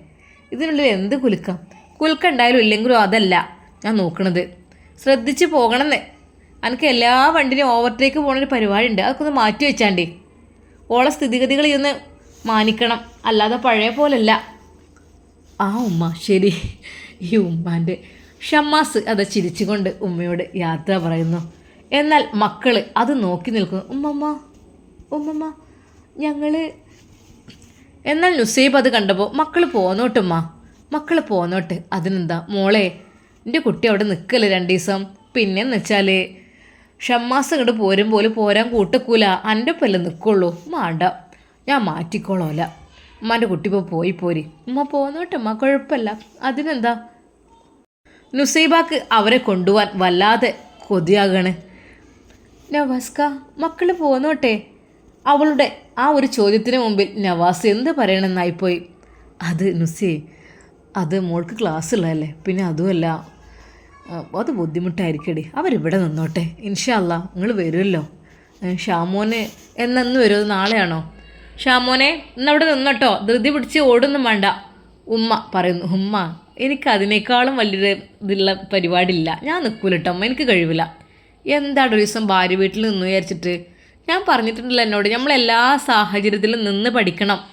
ഇതിനുള്ളിൽ എന്ത് കുലുക്കം? കുലുക്കുണ്ടായാലും ഇല്ലെങ്കിലും അതല്ല ഞാൻ നോക്കണത്. ശ്രദ്ധിച്ച് പോകണമെന്ന് എനിക്ക് എല്ലാ വണ്ടിനും ഓവർടേക്ക് പോകുന്നൊരു പരിപാടി ഉണ്ട് അതൊക്കെ ഒന്ന് മാറ്റി വെച്ചാണ്ടേ. ഓളെ സ്ഥിതിഗതികൾ ഇന്ന് മാനിക്കണം. അല്ലാതെ പഴയ പോലല്ല. ആ ഉമ്മ ശരി. ഈ ഉമ്മാന്റെ ഷമ്മാസ് അത് ചിരിച്ചുകൊണ്ട് ഉമ്മയോട് യാത്ര പറയുന്നു. എന്നാൽ മക്കൾ അത് നോക്കി നിൽക്കുന്നു. ഉമ്മമ്മ ഉമ്മമ്മ ഞങ്ങൾ എന്നാൽ നുസൈബ് അത് കണ്ടപ്പോൾ മക്കൾ പോന്നോട്ടുമ്മ മക്കൾ പോന്നോട്ട്. അതിനെന്താ? മോളെ എന്റെ കുട്ടി അവിടെ നിൽക്കല്ലേ രണ്ട് ദിവസം പിന്നെന്ന് വെച്ചാൽ ഷമ്മാസ് ഇങ്ങോട്ട് പോരും പോലെ പോരാൻ കൂട്ടക്കൂല. എന്റെ ഒപ്പല്ലേ നിൽക്കുള്ളൂ മാണ്ട ഞാൻ മാറ്റിക്കോളോല ഉമ്മാന്റെ കുട്ടി ഇപ്പോൾ പോയി പോരി. ഉമ്മ പോന്നോട്ടമ്മ കുഴപ്പമില്ല അതിനെന്താ? നുസൈബാക്ക് അവരെ കൊണ്ടുപോകാൻ വല്ലാതെ കൊതിയാകാണ്. നവാസ്ക മക്കൾ പോന്നോട്ടെ. അവളുടെ ആ ഒരു ചോദ്യത്തിന് മുമ്പിൽ നവാസ് എന്ത് പറയണമെന്നായിപ്പോയി അത് നുസേ അത് മോൾക്ക് ക്ലാസ് ഉള്ളതല്ലേ പിന്നെ അതുമല്ല. അത് ബുദ്ധിമുട്ടായിരിക്കടി. അവരിവിടെ നിന്നോട്ടെ. ഇൻഷാല്ല നിങ്ങൾ വരുമല്ലോ ഷാമോനെ എന്നു വരുമോ നാളെയാണോ? ഷാമോനെ ഇന്നവിടെ നിന്നോട്ടോ. ധൃതി പിടിച്ച് ഓടൊന്നും വേണ്ട. ഉമ്മ പറയുന്നു ഉമ്മ എനിക്ക് അതിനേക്കാളും വലിയൊരു ഇതുള്ള പരിപാടിയില്ല. ഞാൻ നിൽക്കൂല കേട്ടോ അമ്മ എനിക്ക് കഴിവില്ല. എന്താണ് ഒരു ദിവസം ഭാര്യ വീട്ടിൽ നിന്ന് വിചാരിച്ചിട്ട്? ഞാൻ പറഞ്ഞിട്ടുണ്ടല്ലോ എന്നോട് നമ്മളെല്ലാ സാഹചര്യത്തിലും നിന്ന് പഠിക്കണം.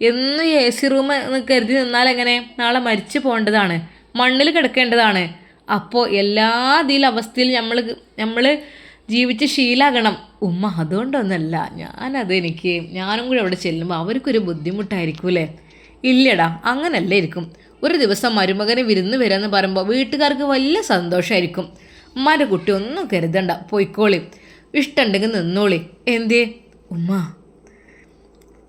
എന്നും എ സി റൂം കരുതി നിന്നാൽ എങ്ങനെ? നാളെ മരിച്ചു പോകേണ്ടതാണ്. മണ്ണിൽ കിടക്കേണ്ടതാണ്. അപ്പോൾ എല്ലാ ഇതിൽ അവസ്ഥയിൽ നമ്മൾ നമ്മൾ ജീവിച്ച് ശീലാകണം. ഉമ്മ അതുകൊണ്ടൊന്നല്ല ഞാനത് എനിക്ക് ഞാനും കൂടി അവിടെ ചെല്ലുമ്പോൾ അവർക്കൊരു ബുദ്ധിമുട്ടായിരിക്കൂലേ ഇല്ലടാ അങ്ങനല്ലേ ഇരിക്കും. ഒരു ദിവസം മരുമകന് വിരുന്ന് വരാമെന്ന് പറയുമ്പോൾ വീട്ടുകാർക്ക് വലിയ സന്തോഷമായിരിക്കും ഉമ്മാന്റെ കുട്ടി ഒന്നും കരുതണ്ട പോയിക്കോളി. ഇഷ്ടമുണ്ടെങ്കിൽ നിന്നോളി. എന്തേ? ഉമ്മ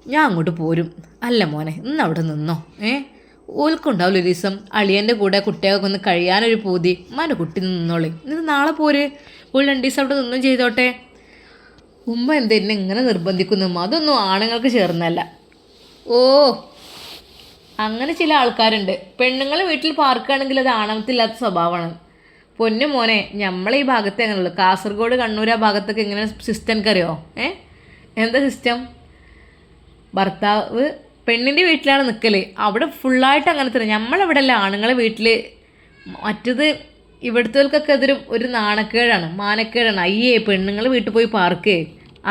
ഞാൻ അങ്ങോട്ട് പോരും. അല്ല മോനെ ഇന്ന് അവിടെ നിന്നോ? ഏ? ഓൽക്കുണ്ടാവില്ല ഒരു ദിവസം. അളിയന്റെ കൂടെ കുട്ടികൾക്ക് ഒന്ന് കഴിയാനൊരു പൂതി. ഉമ്മാന്റെ കുട്ടി നിന്നോളി. ഇന്ന് നാളെ പോര്. ഒരു രണ്ട് ദിവസം അവിടെ നിന്നും ചെയ്തോട്ടെ. ഉമ്മ എന്താ എന്നെ ഇങ്ങനെ നിർബന്ധിക്കുന്നു? അതൊന്നും ആണുങ്ങൾക്ക് ചേർന്നല്ല ഓ അങ്ങനെ ചില ആൾക്കാരുണ്ട്. പെണ്ണുങ്ങൾ വീട്ടിൽ പാർക്കുകയാണെങ്കിൽ അത് ആണവത്തില്ലാത്ത സ്വഭാവമാണ്. പൊന്നു മോനെ നമ്മളെ ഈ ഭാഗത്ത് എങ്ങനെയുള്ളൂ? കാസർഗോഡ് കണ്ണൂർ ആ ഭാഗത്തൊക്കെ ഇങ്ങനെ സിസ്റ്റം എനിക്കറിയോ ഏ? എന്താ സിസ്റ്റം ഭർത്താവ് പെണ്ണിന്റെ വീട്ടിലാണ് നിൽക്കൽ അവിടെ ഫുള്ളായിട്ട് അങ്ങനെ തന്നെ. നമ്മളിവിടെ അല്ല ആണുങ്ങളെ വീട്ടിൽ മറ്റത് ഇവിടുത്തേക്കൊക്കെ അതൊരു ഒരു നാണക്കേടാണ് മാനക്കേടാണ്. അയ്യേ പെണ്ണുങ്ങൾ വീട്ടിൽ പോയി പാർക്കേ.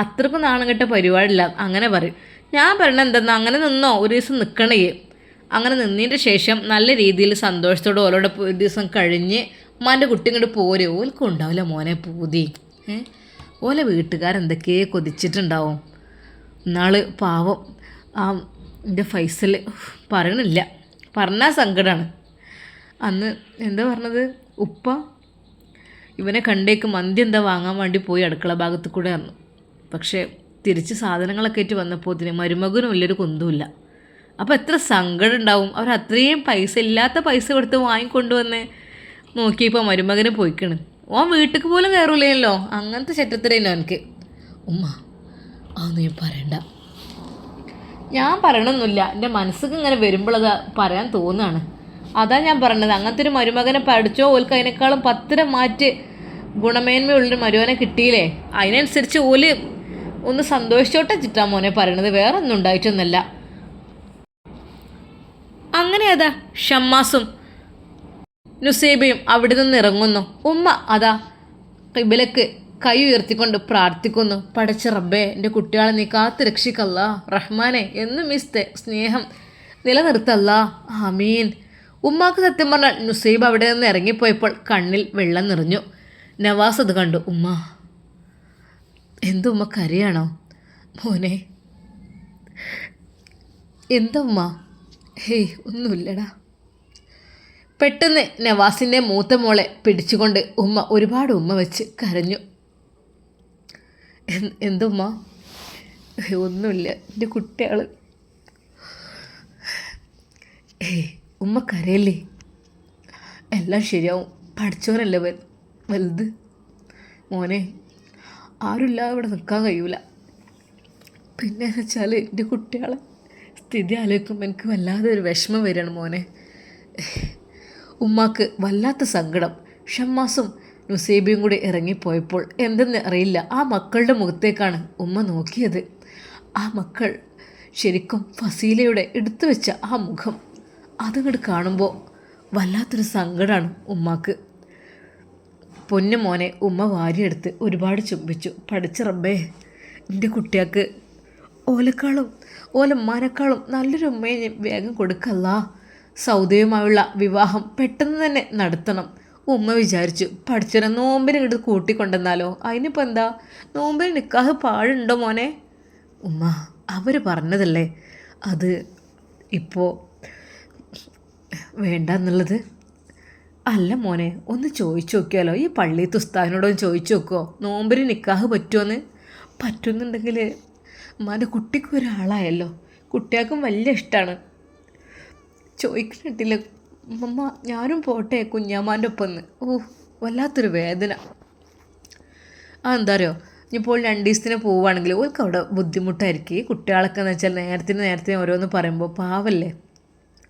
അത്രക്കും നാണം കെട്ട പരിപാടില്ല. അങ്ങനെ പറയും. ഞാൻ പറയണത് എന്തെന്നാ അങ്ങനെ നിന്നോ? ഒരു ദിവസം നിൽക്കണേ അങ്ങനെ നിന്നതിന്റെ ശേഷം നല്ല രീതിയിൽ സന്തോഷത്തോടെ ഓരോടെ ഒരു ദിവസം കഴിഞ്ഞ് ഉമ്മാന്റെ കുട്ടി ഇങ്ങോട്ട് പോരെ. ഓൽക്കും ഉണ്ടാവില്ല മോനെ പൂതി. ഓലെ വീട്ടുകാരെന്തൊക്കെയോ കൊതിച്ചിട്ടുണ്ടാവും. ഇന്നാൾ പാവം. ആ എന്റെ ഫൈസൽ പറയണില്ല. പറഞ്ഞാൽ സങ്കടമാണ് അന്ന് എന്താ പറഞ്ഞത്? ഉപ്പ ഇവനെ കണ്ടേക്ക് മന്തി എന്താ വാങ്ങാൻ വേണ്ടി പോയി അടുക്കള ഭാഗത്ത് കൂടെ ആയിരുന്നു. പക്ഷേ തിരിച്ച് സാധനങ്ങളൊക്കെ ആയിട്ട് വന്നപ്പോൾ ഇതിന് മരുമകനും വലിയൊരു കൊന്തുമില്ല അപ്പോൾ എത്ര സങ്കടം ഉണ്ടാവും? അവർ അത്രയും പൈസ ഇല്ലാത്ത പൈസ കൊടുത്ത് വാങ്ങിക്കൊണ്ടുവന്ന് നോക്കിയപ്പോൾ മരുമകന് പോയിക്കണ്. ഓൻ വീട്ടിൽ പോലും കയറൂലല്ലോ അങ്ങനത്തെ ചെറ്റത്തരേനോ എനിക്ക് ഉമ്മ അതൊന്നും പറയണ്ട. ഞാൻ പറയണമെന്നില്ല എന്റെ മനസ്സിൽ ഇങ്ങനെ വരുമ്പോഴത് പറയാൻ തോന്നുകയാണ് അതാ ഞാൻ പറഞ്ഞത്. അങ്ങനത്തെ ഒരു മരുമകനെ പഠിച്ചോ ഓൽക്ക് അതിനേക്കാളും പത്തിര മാറ്റി ഗുണമേന്മയുള്ളൊരു മരുവനെ കിട്ടിയില്ലേ? അതിനനുസരിച്ച് ഓൽ ഒന്ന് സന്തോഷിച്ചോട്ടെ ചിറ്റാ മോനെ പറയണത്. വേറെ ഒന്നും ഉണ്ടായിട്ടൊന്നല്ല അങ്ങനെ അതാ ഷമ്മാസും നുസേബയും അവിടെ നിന്ന് ഇറങ്ങുന്നു. ഉമ്മ അതാ കിബിലക്ക് കൈ ഉയർത്തിക്കൊണ്ട് പ്രാർത്ഥിക്കുന്നു. പടച്ച റബ്ബേ എന്റെ കുട്ടികളെ നീ കാത്ത് രക്ഷിക്കല്ല റഹ്മാനെ എന്നും സ്നേ- സ്നേഹം നിലനിർത്തല്ല. ആമീൻ. ഉമ്മാക്ക് സത്യം പറഞ്ഞാൽ നുസൈബ് അവിടെ നിന്ന് ഇറങ്ങിപ്പോയപ്പോൾ കണ്ണിൽ വെള്ളം നിറഞ്ഞു. നവാസ് അത് കണ്ടു. ഉമ്മ എന്തുമ്മ കരയാണോ? മോനെ എന്താ ഉമ്മ ഹേയ് ഒന്നുമില്ലടാ. പെട്ടെന്ന് നവാസിന്റെ മൂത്ത മോളെ പിടിച്ചുകൊണ്ട് ഉമ്മ ഒരുപാട് ഉമ്മ വെച്ച് കരഞ്ഞു. എന്തുമ്മ? ഒന്നുമില്ല. എന്റെ കുട്ടികൾ ഏയ് ഉമ്മ കരയല്ലേ? എല്ലാം ശരിയാവും. പഠിച്ചവനല്ലേ വൽ വലുത്? മോനെ ആരുമില്ലാതെ ഇവിടെ നിൽക്കാൻ കഴിയൂല. പിന്നെ എന്ന് വെച്ചാൽ എന്റെ കുട്ടികളെ സ്ഥിതി ആലോചിക്കുമ്പോൾ എനിക്ക് വല്ലാതെ ഒരു വിഷമം വരികയാണ് മോനെ. ഉമ്മാക്ക് വല്ലാത്ത സങ്കടം. ഷമ്മാസും നുസേബിയും കൂടി ഇറങ്ങിപ്പോയപ്പോൾ എന്തെന്ന് അറിയില്ല. ആ മക്കളുടെ മുഖത്തേക്കാണ് ഉമ്മ നോക്കിയത്. ആ മക്കൾ ശരിക്കും ഫസീലയുടെ എടുത്തു വെച്ച ആ മുഖം അതങ്ങോട്ട് കാണുമ്പോൾ വല്ലാത്തൊരു സങ്കടമാണ് ഉമ്മാക്ക്. പൊന്നു മോനെ ഉമ്മ വാരിയെടുത്ത് ഒരുപാട് ചുംബിച്ചു. പഠിച്ച റബ്ബേ എന്റെ കുട്ടിയാക്ക് ഓലക്കാളും ഓലമ്മാനേക്കാളും നല്ലൊരു ഉമ്മയെ വേഗം കൊടുക്കല്ല. സൗദയുമായുള്ള വിവാഹം പെട്ടെന്ന് തന്നെ നടത്തണം. ഉമ്മ വിചാരിച്ചു പഠിച്ചൊരു നോമ്പിന് ഇങ്ങോട്ട് കൂട്ടിക്കൊണ്ടെന്നാലോ? അതിനിപ്പോൾ എന്താ? നോമ്പിന് നിക്കാഹ് പാടുണ്ടോ മോനെ? ഉമ്മ അവർ പറഞ്ഞതല്ലേ? അത് ഇപ്പോൾ വേണ്ട എന്നുള്ളത് അല്ല മോനെ ഒന്ന് ചോദിച്ചു നോക്കിയാലോ? ഈ പള്ളി ഉസ്താദിനോടൊന്ന് ചോദിച്ചു നോക്കുമോ നോമ്പിന് നിക്കാഹ് പറ്റുമെന്ന് പറ്റുന്നുണ്ടെങ്കിൽ ഉമ്മാന്റെ കുട്ടിക്ക് ഒരാളായല്ലോ. കുട്ടികൾക്കും വലിയ ഇഷ്ടമാണ് ചോദിക്കുന്നിട്ടില്ല ഉമ്മ ഞാനും പോട്ടെ കുഞ്ഞാമാന്റെ ഒപ്പം എന്ന് ഓ വല്ലാത്തൊരു വേദന. ആ എന്താ അറിയോ ഇനിയിപ്പോൾ രണ്ട് ദിവസത്തിന് പോവുകയാണെങ്കിൽ ഓർക്ക് അവിടെ ബുദ്ധിമുട്ടായിരിക്കും. കുട്ടികളൊക്കെ എന്ന് വെച്ചാൽ നേരത്തിന് നേരത്തിന് ഓരോന്ന് പറയുമ്പോൾ പാവല്ലേ?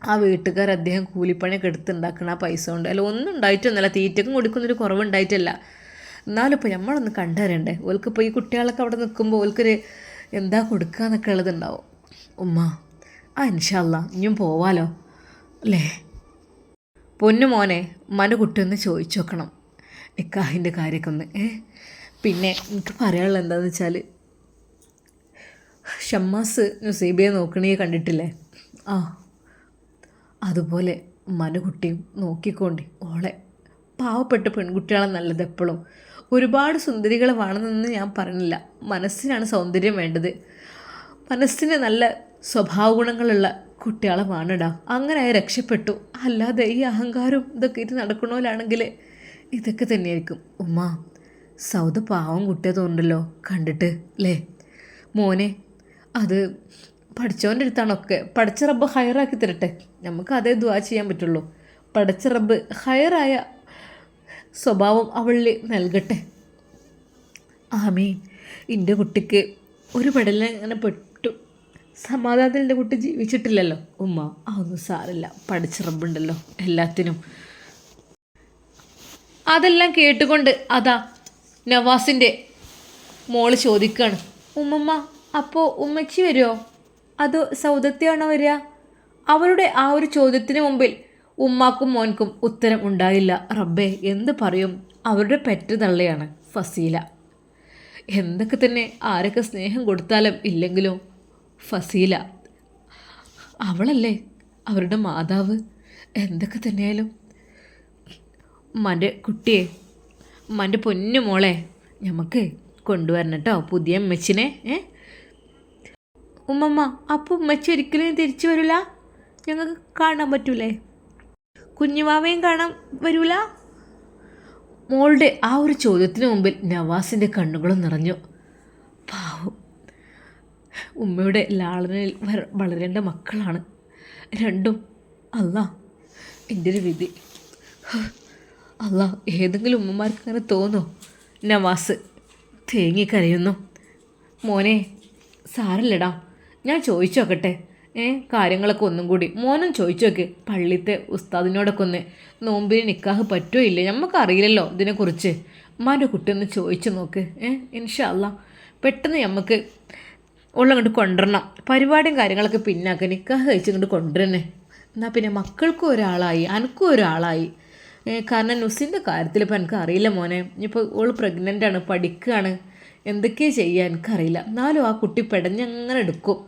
ആ വീട്ടുകാർ അദ്ദേഹം കൂലിപ്പണിയൊക്കെ എടുത്തുണ്ടാക്കണ ആ പൈസ കൊണ്ട്. അല്ല ഒന്നും ഉണ്ടായിട്ടൊന്നുമല്ല. തീറ്റക്കും കൊടുക്കുന്നൊരു കുറവുണ്ടായിട്ടല്ല. എന്നാലും ഇപ്പോൾ നമ്മളൊന്ന് കണ്ടറിയണ്ടേ? ഓൽക്കിപ്പോൾ ഈ കുട്ടികളൊക്കെ അവിടെ നിൽക്കുമ്പോൾ ഓൽക്കൊരു എന്താ കൊടുക്കുക എന്നൊക്കെ ഉള്ളതുണ്ടാവും. ഉമ്മ ആ ഇൻഷല്ല ഇനിയും പോവാലോ? അല്ലേ? പൊന്നു മോനെ ഉമ്മാന്റെ കുട്ടി ഒന്ന് ചോദിച്ചു നോക്കണം. നിക്കാഹിന്റെ കാര്യമൊക്കെ ഒന്ന് ഏ? പിന്നെ എനിക്ക് പറയാനുള്ളത് എന്താണെന്ന് വെച്ചാൽ ഷമ്മാസ് നുസീബിയെ നോക്കണേ കണ്ടിട്ടില്ലേ? ആ അതുപോലെ മനുകുട്ടിയും കുട്ടിയും നോക്കിക്കോണ്ടി. ഓളെ പാവപ്പെട്ട പെൺകുട്ടികളെ നല്ലത് എപ്പോഴും ഒരുപാട് സുന്ദരികൾ വേണമെന്ന് ഞാൻ പറഞ്ഞില്ല. മനസ്സിനാണ് സൗന്ദര്യം വേണ്ടത്. മനസ്സിന് നല്ല സ്വഭാവ ഗുണങ്ങളുള്ള കുട്ടികളെ വേണടാ. അങ്ങനെ രക്ഷപ്പെട്ടു. അല്ലാതെ ഈ അഹങ്കാരവും ഇതൊക്കെ ഇത് നടക്കണോലാണെങ്കിൽ ഇതൊക്കെ തന്നെയായിരിക്കും. ഉമ്മ സൗദ പാവം കുട്ടിയെ തോന്നുന്നുണ്ടല്ലോ. കണ്ടിട്ട് അല്ലേ മോനെ അത് പഠിച്ചവന്റെ അടുത്താണൊക്കെ. പഠിച്ച റബ്ബ് ഹയറാക്കി തരട്ടെ. നമുക്ക് അതേ ദ്വാ ചെയ്യാൻ പറ്റുള്ളൂ. പഠിച്ച റബ്ബ് ഹയറായ സ്വഭാവം അവളിൽ നൽകട്ടെ. ആമീൻ. എന്റെ കുട്ടിക്ക് ഒരു പെടലിനെ അങ്ങനെ പെട്ടു സമാധാനത്തിൽ എന്റെ കുട്ടി ജീവിച്ചിട്ടില്ലല്ലോ. ഉമ്മ അതൊന്നും സാറില്ല പഠിച്ചിറമ്പുണ്ടല്ലോ എല്ലാത്തിനും. അതെല്ലാം കേട്ടുകൊണ്ട് അതാ നവാസിന്റെ മോൾ ചോദിക്കുകയാണ് ഉമ്മമ്മ അപ്പോൾ ഉമ്മച്ചി വരുമോ അതോ സൗദത്തെയാണോ വരിക? അവരുടെ ആ ഒരു ചോദ്യത്തിന് മുമ്പിൽ ഉമ്മാക്കും മോൻക്കും ഉത്തരം ഉണ്ടായില്ല. റബ്ബേ എന്ത് പറയും? അവരുടെ പെറ്റ് തള്ളയാണ് ഫസീല. എന്തൊക്കെ തന്നെ ആരൊക്കെ സ്നേഹം കൊടുത്താലും ഇല്ലെങ്കിലും ഫസീല. അവളല്ലേ അവരുടെ മാതാവ്? എന്തൊക്കെ തന്നെയാലും. മന്റെ കുട്ടിയെ മന്റെ പൊന്നു മോളെ ഞമ്മക്ക് കൊണ്ടുവരണം കേട്ടോ പുതിയ അമ്മച്ചിനെ ഏ? ഉമ്മമ്മ അപ്പോൾ ഉമ്മച്ചി ഒരിക്കലും തിരിച്ചു വരില്ല ഞങ്ങൾക്ക് കാണാൻ പറ്റൂലേ? കുഞ്ഞുമാവയും കാണാൻ വരൂല? മോളുടെ ആ ഒരു ചോദ്യത്തിന് മുമ്പിൽ നവാസിന്റെ കണ്ണുകളും നിറഞ്ഞു. പാവം. ഉമ്മയുടെ ലാളനയിൽ വളരേണ്ട മക്കളാണ്. രണ്ടും അല്ല എന്റെ ഒരു വിധി. അല്ല ഏതെങ്കിലും ഉമ്മമാർക്ക് അങ്ങനെ തോന്നോ? നവാസ് തേങ്ങിക്കരയുന്നു മോനെ സാരല്ലടാ ഞാൻ ചോദിച്ചു നോക്കട്ടെ. ഏ കാര്യങ്ങളൊക്കെ ഒന്നും കൂടി. മോനും ചോദിച്ചോക്ക് പള്ളിത്തെ ഉസ്താദിനോടൊക്കെ ഒന്ന് നോമ്പിന് നിക്കാഹ് പറ്റുമോ ഇല്ലേ? നമുക്കറിയില്ലല്ലോ ഇതിനെക്കുറിച്ച്. ഉമ്മാന്റെ കുട്ടി ഒന്ന് ചോദിച്ചു നോക്ക്. ഏ ഇൻഷല്ല പെട്ടെന്ന് നമുക്ക് ഉള്ള അങ്ങോട്ട് കൊണ്ടുവരണം. പരിപാടിയും കാര്യങ്ങളൊക്കെ പിന്നാക്കുക നിക്കാഹ് കഴിച്ച് ഇങ്ങോട്ട് കൊണ്ടുവരണേ. എന്നാൽ പിന്നെ മക്കൾക്കും ഒരാളായി അനക്കും ഒരാളായി. കാരണം നുസിന്റെ കാര്യത്തിൽ ഇപ്പം എനിക്ക് അറിയില്ല മോനെ. ഇപ്പോൾ ഓൾ പ്രഗ്നന്റ് ആണ് പഠിക്കുകയാണ് എന്തൊക്കെ ചെയ്യുക എനിക്കറിയില്ല എന്നാലും ആ കുട്ടി പെടഞ്ഞങ്ങനെ എടുക്കും.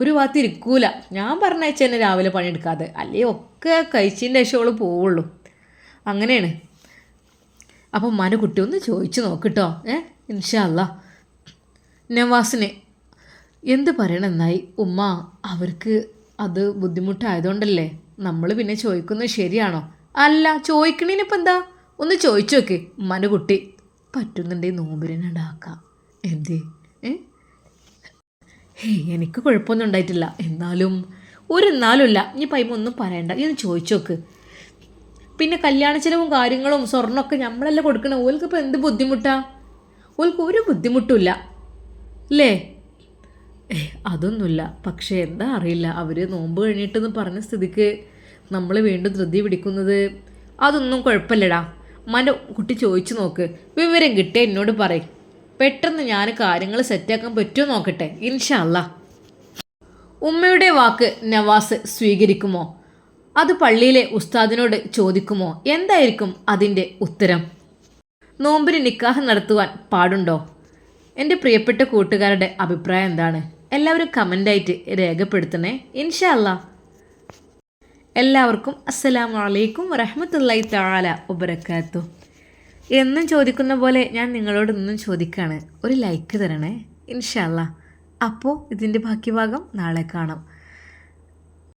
ഒരു ഭാഗത്ത് ഞാൻ പറഞ്ഞയച്ച തന്നെ രാവിലെ പണിയെടുക്കാതെ. അല്ലേ ഒക്കെ കഴിച്ചതിന്റെ ശേഷം ഓൾ പോവുള്ളൂ. അങ്ങനെയാണ്. അപ്പം ഉമ്മാന്റെ കുട്ടി ഒന്ന് ചോദിച്ചു നോക്കിട്ടോ ഏ ഇൻഷാല്ല നവാസിനെ എന്ത് പറയണമെന്നായി ഉമ്മ അവർക്ക് അത് ബുദ്ധിമുട്ടായതുകൊണ്ടല്ലേ? നമ്മൾ പിന്നെ ചോദിക്കുന്നത് ശരിയാണോ? അല്ല ചോദിക്കണേനിപ്പോൾ എന്താ ഒന്ന് ചോദിച്ചു നോക്ക് ഉമ്മാന്റെ കുട്ടി. പറ്റുന്നുണ്ടെങ്കിൽ നോമ്പിനുണ്ടാക്കാം എന്തേ? ഏ? എനിക്ക് കുഴപ്പമൊന്നും ഉണ്ടായിട്ടില്ല. എന്നാലും ഒരു എന്നാലുമില്ല ഇനി പൈമ ഒന്നും പറയണ്ട. ഇനി ചോദിച്ചു നോക്ക് പിന്നെ കല്യാണ ചിലവും കാര്യങ്ങളും സ്വർണമൊക്കെ നമ്മളല്ലേ കൊടുക്കണ. ഓൽക്കിപ്പോൾ എന്ത് ബുദ്ധിമുട്ടാണ് ഓൽക്ക് ഒരു ബുദ്ധിമുട്ടുമില്ല അല്ലേ അതൊന്നുമില്ല. പക്ഷേ എന്താ അറിയില്ല. അവർ നോമ്പ് കഴിഞ്ഞിട്ടെന്ന് പറഞ്ഞ സ്ഥിതിക്ക് നമ്മൾ വീണ്ടും ധൃതി പിടിക്കുന്നത് അതൊന്നും കുഴപ്പമില്ലടാ. ഉമ്മാന്റെ കുട്ടി ചോദിച്ചു നോക്ക്. വിവരം കിട്ടിയ എന്നോട് പറയും. പെട്ടെന്ന് ഞാൻ കാര്യങ്ങൾ സെറ്റാക്കാൻ പറ്റുമോ നോക്കട്ടെ. ഇൻഷല്ല ഉമ്മയുടെ വാക്ക് നവാസ് സ്വീകരിക്കുമോ? അത് പള്ളിയിലെ ഉസ്താദിനോട് ചോദിക്കുമോ? എന്തായിരിക്കും അതിന്റെ ഉത്തരം? നോമ്പിന് നിക്കാഹ് നടത്തുവാൻ പാടുണ്ടോ? എന്റെ പ്രിയപ്പെട്ട കൂട്ടുകാരുടെ അഭിപ്രായം എന്താണ്? എല്ലാവരും കമന്റായിട്ട് രേഖപ്പെടുത്തണേ. ഇൻഷല്ല എല്ലാവർക്കും അസ്സലാമു വലൈക്കും വറഹമത്തല്ലായി താല ഉബരക്കാത്തു എന്നും ചോദിക്കുന്ന പോലെ ഞാൻ നിങ്ങളോട് ഇന്നും ചോദിക്കുകയാണ് ഒരു ലൈക്ക് തരണേ. ഇൻഷല്ല അപ്പോൾ ഇതിന്റെ ബാക്കി ഭാഗം നാളെ കാണാം.